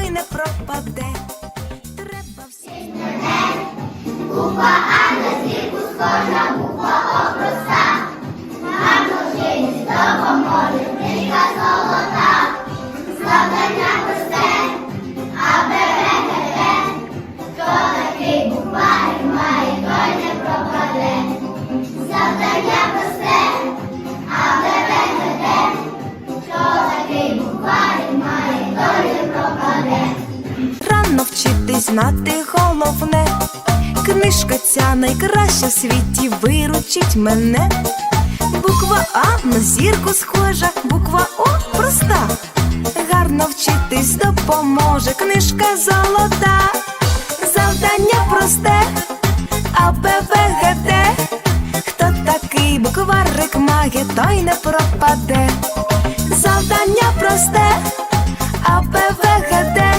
той не пропаде. Треба всі. Рано знати головне. Книжка ця найкраща в світі виручить мене. Буква А на зірку схожа, буква О проста. Гарно вчитись допоможе книжка золота. Завдання просте, А, Б, В, Г, Д. Хто такий букварик має, той не пропаде. Завдання просте, А, Б, В, Г, Д.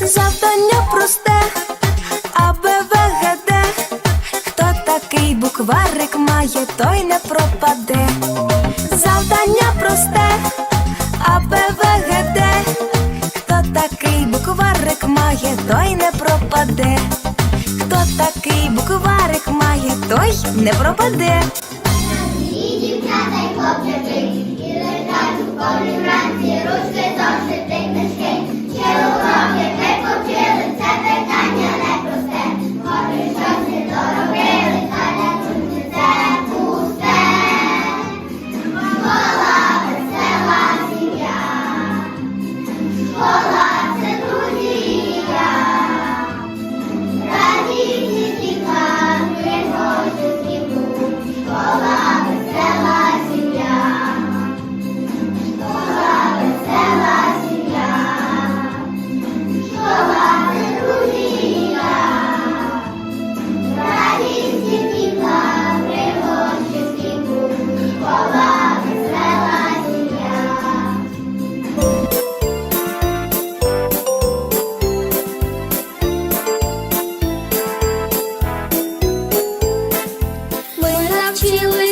Завдання просте, А, Б, В, Г, Д. Хто такий букварик має, той не пропаде. Завдання просте, А, Б, має, той не пропаде. Хто такий букварик має, той не пропаде. Дівчата й хлопчики, і лежать у школі вранці, ручки зошити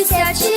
下去。